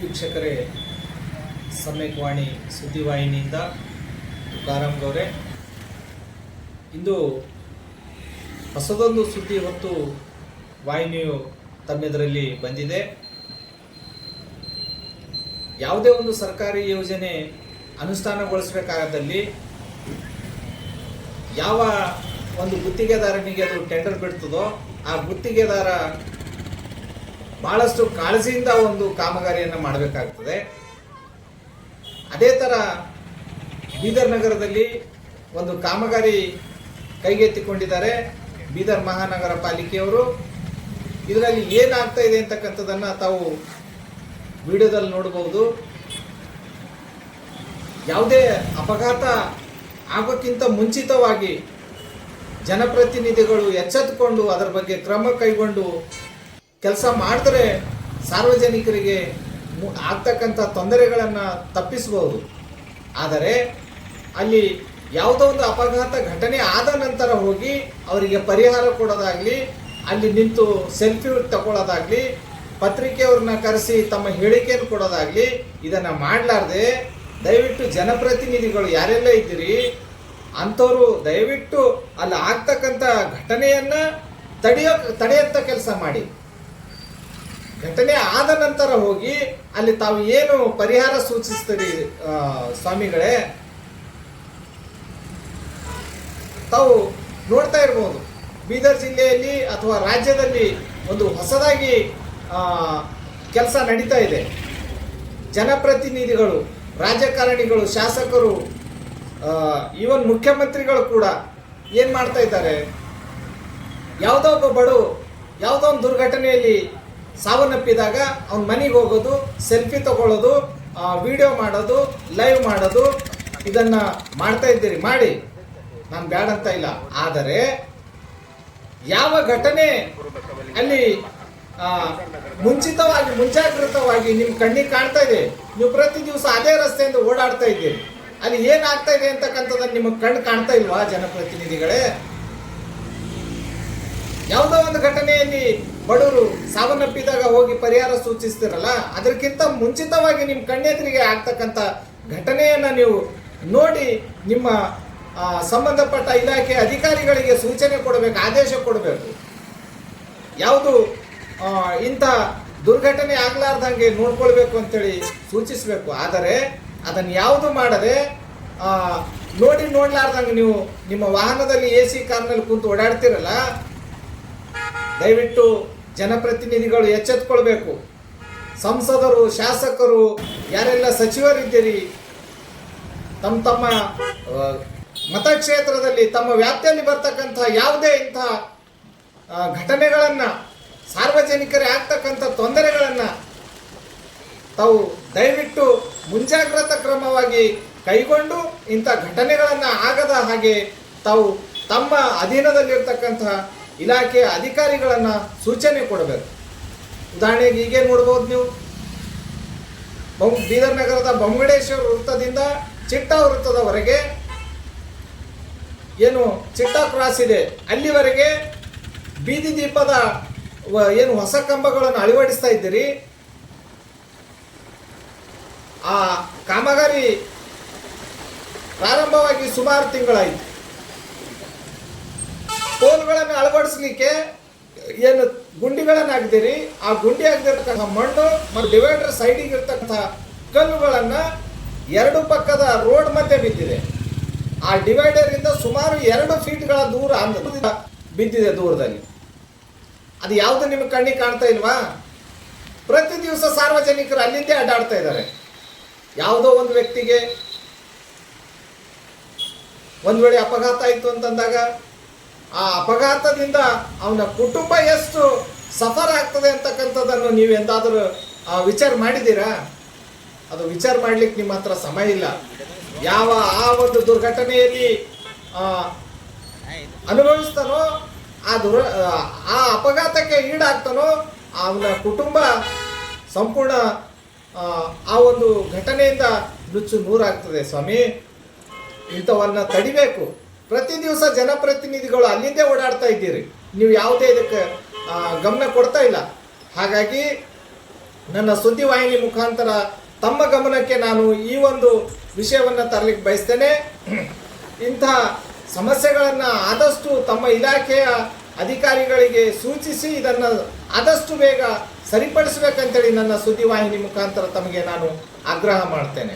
ವೀಕ್ಷಕರೇ ಸಮ್ಯಕ್ವಾಣಿ ಸುದ್ದಿವಾಹಿನಿಯಿಂದ ತುಕಾರಾಮ್ ಗೌರೆ. ಇಂದು ಹೊಸದೊಂದು ಸುದ್ದಿ ಹೊತ್ತು ವಾಹಿನಿಯು ತಮ್ಮೆದರಲ್ಲಿ ಬಂದಿದೆ. ಯಾವುದೇ ಒಂದು ಸರ್ಕಾರಿ ಯೋಜನೆ ಅನುಷ್ಠಾನಗೊಳಿಸಬೇಕಾದಲ್ಲಿ ಯಾವ ಒಂದು ಗುತ್ತಿಗೆದಾರನಿಗೆ ಅದು ಟೆಂಡರ್ ಬಿಡ್ತದೋ, ಆ ಗುತ್ತಿಗೆದಾರ ಬಹಳಷ್ಟು ಕಾಳಜಿಯಿಂದ ಒಂದು ಕಾಮಗಾರಿಯನ್ನು ಮಾಡಬೇಕಾಗ್ತದೆ. ಅದೇ ಥರ ಬೀದರ್ ನಗರದಲ್ಲಿ ಒಂದು ಕಾಮಗಾರಿ ಕೈಗೆತ್ತಿಕೊಂಡಿದ್ದಾರೆ ಬೀದರ್ ಮಹಾನಗರ ಪಾಲಿಕೆಯವರು. ಇದರಲ್ಲಿ ಏನಾಗ್ತಾ ಇದೆ ಅಂತಕ್ಕಂಥದ್ದನ್ನು ತಾವು ವಿಡಿಯೋದಲ್ಲಿ ನೋಡಬಹುದು. ಯಾವುದೇ ಅಪಘಾತ ಆಗೋಕ್ಕಿಂತ ಮುಂಚಿತವಾಗಿ ಜನಪ್ರತಿನಿಧಿಗಳು ಎಚ್ಚೆತ್ತುಕೊಂಡು ಅದರ ಬಗ್ಗೆ ಕ್ರಮ ಕೈಗೊಂಡು ಕೆಲಸ ಮಾಡಿದ್ರೆ ಸಾರ್ವಜನಿಕರಿಗೆ ಆಗ್ತಕ್ಕಂಥ ತೊಂದರೆಗಳನ್ನು ತಪ್ಪಿಸಬಹುದು ಆದರೆ ಅಲ್ಲಿ ಯಾವುದೋ ಒಂದು ಅಪಘಾತ ಘಟನೆ ಆದ ನಂತರ ಹೋಗಿ ಅವರಿಗೆ ಪರಿಹಾರ ಕೊಡೋದಾಗಲಿ, ಅಲ್ಲಿ ನಿಂತು ಸೆಲ್ಫಿ ತಗೊಳ್ಳೋದಾಗಲಿ, ಪತ್ರಿಕೆಯವ್ರನ್ನ ಕರೆಸಿ ತಮ್ಮ ಹೇಳಿಕೆಯನ್ನು ಕೊಡೋದಾಗಲಿ, ಇದನ್ನು ಮಾಡಲಾರ್ದೆ ದಯವಿಟ್ಟು ಜನಪ್ರತಿನಿಧಿಗಳು ಯಾರೆಲ್ಲ ಇದ್ದೀರಿ, ಅಂಥವರು ದಯವಿಟ್ಟು ಅಲ್ಲಿ ಆಗ್ತಕ್ಕಂಥ ಘಟನೆಯನ್ನು ತಡೆಯೋ ತಡೆಯಂಥ ಕೆಲಸ ಮಾಡಿ. ಘಟನೆ ಆದ ನಂತರ ಹೋಗಿ ಅಲ್ಲಿ ತಾವು ಏನು ಪರಿಹಾರ ಸೂಚಿಸ್ತೀರಿ ಸ್ವಾಮಿಗಳೇ? ತಾವು ನೋಡ್ತಾ ಇರ್ಬೋದು. ಬೀದರ್ ಜಿಲ್ಲೆಯಲ್ಲಿ ಅಥವಾ ರಾಜ್ಯದಲ್ಲಿ ಒಂದು ಹೊಸದಾಗಿ ಕೆಲಸ ನಡೀತಾ ಇದೆ. ಜನಪ್ರತಿನಿಧಿಗಳು, ರಾಜಕಾರಣಿಗಳು, ಶಾಸಕರು ಈವನ್ ಮುಖ್ಯಮಂತ್ರಿಗಳು ಕೂಡ ಏನು ಮಾಡ್ತಾ ಇದ್ದಾರೆ? ಯಾವುದೋ ಒಬ್ಬ ಬಡು, ಯಾವುದೋ ಒಂದು ದುರ್ಘಟನೆಯಲ್ಲಿ ಸಾವನ್ನಪ್ಪಿದಾಗ ಅವ್ನ ಮನೆಗೆ ಹೋಗೋದು, ಸೆಲ್ಫಿ ತಗೊಳ್ಳೋದು ವಿಡಿಯೋ ಮಾಡೋದು ಲೈವ್ ಮಾಡೋದು, ಇದನ್ನ ಮಾಡ್ತಾ ಇದ್ದೀರಿ. ಮಾಡಿ. ನಾನು ಬ್ಯಾಡ ಅಂತ ಇಲ್ಲ. ಆದರೆ, ಯಾವ ಘಟನೆ ಅಲ್ಲಿ ಮುಂಚಿತವಾಗಿ, ಮುಂಜಾಗ್ರತವಾಗಿ ನಿಮ್ಮ ಕಣ್ಣಿಗೆ ಕಾಣ್ತಾ ಇದೆ? ನೀವು ಪ್ರತಿ ದಿವಸ ಅದೇ ರಸ್ತೆಯಿಂದ ಓಡಾಡ್ತಾ ಇದ್ದೀರಿ. ಅಲ್ಲಿ ಏನಾಗ್ತಾ ಇದೆ ಅಂತಕ್ಕಂಥದ್ದು ನಿಮಗೆ ಕಣ್ಣು ಕಾಣ್ತಾ ಇಲ್ವಾ, ಜನಪ್ರತಿನಿಧಿಗಳೇ? ಯಾವುದೋ ಒಂದು ಘಟನೆಯಲ್ಲಿ ಬಡವರು ಸಾವನ್ನಪ್ಪಿದಾಗ ಹೋಗಿ ಪರಿಹಾರ ಸೂಚಿಸ್ತಿರಲ್ಲ, ಅದಕ್ಕಿಂತ ಮುಂಚಿತವಾಗಿ ನಿಮ್ಮ ಕಣ್ಣೆದುರಿಗೆ ಆಗ್ತಕ್ಕಂಥ ಘಟನೆಯನ್ನ ನೀವು ನೋಡಿ ನಿಮ್ಮ ಸಂಬಂಧಪಟ್ಟ ಇಲಾಖೆ ಅಧಿಕಾರಿಗಳಿಗೆ ಸೂಚನೆ ಕೊಡಬೇಕು, ಆದೇಶ ಕೊಡಬೇಕು. ಯಾವುದು ಇಂಥ ದುರ್ಘಟನೆ ಆಗ್ಲಾರ್ದಂಗೆ ನೋಡ್ಕೊಳ್ಬೇಕು ಅಂತೇಳಿ ಸೂಚಿಸಬೇಕು. ಆದರೆ ಅದನ್ನು ಯಾವುದು ಮಾಡದೆ ನೋಡಿ ನೋಡ್ಲಾರ್ದಂಗೆ ನೀವು ನಿಮ್ಮ ವಾಹನದಲ್ಲಿ ಎ ಸಿ ಕಾರ್ನಲ್ಲಿ ಕುಂತು ಓಡಾಡ್ತಿರಲ್ಲ ದಯವಿಟ್ಟು ಜನಪ್ರತಿನಿಧಿಗಳು ಎಚ್ಚೆತ್ಕೊಳ್ಬೇಕು. ಸಂಸದರು, ಶಾಸಕರು, ಯಾರೆಲ್ಲ ಸಚಿವರಿದ್ದೀರಿ, ತಮ್ಮ ತಮ್ಮ ಮತಕ್ಷೇತ್ರದಲ್ಲಿ, ತಮ್ಮ ವ್ಯಾಪ್ತಿಯಲ್ಲಿ ಬರ್ತಕ್ಕಂಥ ಯಾವುದೇ ಇಂಥ ಘಟನೆಗಳನ್ನು, ಸಾರ್ವಜನಿಕರೇ ಆಗ್ತಕ್ಕಂಥ ತೊಂದರೆಗಳನ್ನು ತಾವು ದಯವಿಟ್ಟು ಮುಂಜಾಗ್ರತಾ ಕ್ರಮವಾಗಿ ಕೈಗೊಂಡು ಇಂಥ ಘಟನೆಗಳನ್ನು ಆಗದ ಹಾಗೆ ತಾವು ತಮ್ಮ ಅಧೀನದಲ್ಲಿರ್ತಕ್ಕಂಥ ಇಲಾಖೆಯ ಅಧಿಕಾರಿಗಳನ್ನ ಸೂಚನೆ ಕೊಡಬೇಕು. ಉದಾಹರಣೆಗೆ ಈಗೇನು ನೋಡ್ಬೋದು ನೀವು. ಬೊಮ್ ಬೀದರ್ ನಗರದ ಬೊಮ್ಮಡೇಶ್ವರ ವೃತ್ತದಿಂದ ಚಿಟ್ಟ ವೃತ್ತದವರೆಗೆ ಏನು ಚಿಟ್ಟ ಕ್ರಾಸ್ ಇದೆ. ಅಲ್ಲಿವರೆಗೆ ಬೀದಿ ದೀಪದ ಏನು ಹೊಸ ಕಂಬಗಳನ್ನು ಅಳವಡಿಸ್ತಾ ಇದ್ದೀರಿ. ಆ ಕಾಮಗಾರಿ ಪ್ರಾರಂಭವಾಗಿ ಸುಮಾರು ತಿಂಗಳಾಯಿತು. ಪೋಲ್ಗಳನ್ನು ಅಳವಡಿಸಲಿಕ್ಕೆ ಏನು ಗುಂಡಿಗಳನ್ನು ಹಾಕಿದಿರಿ ಆ ಗುಂಡಿ ಹಾಕಿದಿರ್ತಕ್ಕಂಥ ಮಣ್ಣು ಮತ್ತು ಡಿವೈಡರ್ ಸೈಡಿಗೆ ಇರ್ತಕ್ಕಂಥ ಕಲ್ಲುಗಳನ್ನ ಎರಡು ಪಕ್ಕದ ರೋಡ್ ಮಧ್ಯೆ ಬಿದ್ದಿದೆ. ಆ ಡಿವೈಡರ್ ಇಂದ ಸುಮಾರು ಎರಡು ಫೀಟ್ಗಳ ದೂರ ಅಂದ ಬಿದ್ದಿದೆ ದೂರದಲ್ಲಿ. ಅದು ಯಾವುದು ನಿಮಗೆ ಕಣ್ಣಿಗೆ ಕಾಣ್ತಾ ಇಲ್ವಾ? ಪ್ರತಿ ದಿವಸ ಸಾರ್ವಜನಿಕರು ಅಲ್ಲಿಂದೇ ಅಡ್ಡಾಡ್ತಾ ಇದ್ದಾರೆ. ಯಾವುದೋ ಒಂದು ವ್ಯಕ್ತಿಗೆ ಒಂದು ವೇಳೆ ಅಪಘಾತ ಆಯಿತು ಅಂತಂದಾಗ ಆ ಅಪಘಾತದಿಂದ ಅವನ ಕುಟುಂಬ ಎಷ್ಟು ಸಫರ್ ಆಗ್ತದೆ ಅಂತಕ್ಕಂಥದ್ದನ್ನು ನೀವು ಎಂದಾದರೂ ಆ, ವಿಚಾರ ಮಾಡಿದ್ದೀರಾ? ಅದು ವಿಚಾರ ಮಾಡ್ಲಿಕ್ಕೆ ನಿಮ್ಮ ಹತ್ರ ಸಮಯ ಇಲ್ಲ. ಯಾವ ಆ ಒಂದು ದುರ್ಘಟನೆಯಲ್ಲಿ ಅನುಭವಿಸ್ತಾನೋ ಆ ದುರ್ ಆ ಅಪಘಾತಕ್ಕೆ ಈಡಾಗ್ತಾನೋ ಅವನ ಕುಟುಂಬ ಸಂಪೂರ್ಣ ಆ ಒಂದು ಘಟನೆಯಿಂದ ನುಚ್ಚು ನೂರಾಗ್ತದೆ. ಸ್ವಾಮಿ ಇಂಥವನ್ನ ತಡಿಬೇಕು. ಪ್ರತಿ ದಿವಸ ಜನಪ್ರತಿನಿಧಿಗಳು ಅಲ್ಲಿಂದೇ ಓಡಾಡ್ತಾ ಇದ್ದೀರಿ. ನೀವು ಯಾವುದೇ ಇದಕ್ಕೆ ಗಮನ ಕೊಡ್ತಾ ಇಲ್ಲ. ಹಾಗಾಗಿ ನನ್ನ ಸುದ್ದಿವಾಹಿನಿ ಮುಖಾಂತರ ತಮ್ಮ ಗಮನಕ್ಕೆ ನಾನು ಈ ಒಂದು ವಿಷಯವನ್ನು ತರಲಿಕ್ಕೆ ಬಯಸ್ತೇನೆ. ಇಂಥ ಸಮಸ್ಯೆಗಳನ್ನು ಆದಷ್ಟು ತಮ್ಮ ಇಲಾಖೆಯ ಅಧಿಕಾರಿಗಳಿಗೆ ಸೂಚಿಸಿ ಇದನ್ನು ಆದಷ್ಟು ಬೇಗ ಸರಿಪಡಿಸಬೇಕಂತೇಳಿ ನನ್ನ ಸುದ್ದಿವಾಹಿನಿ ಮುಖಾಂತರ ತಮಗೆ ನಾನು ಆಗ್ರಹ ಮಾಡ್ತೇನೆ.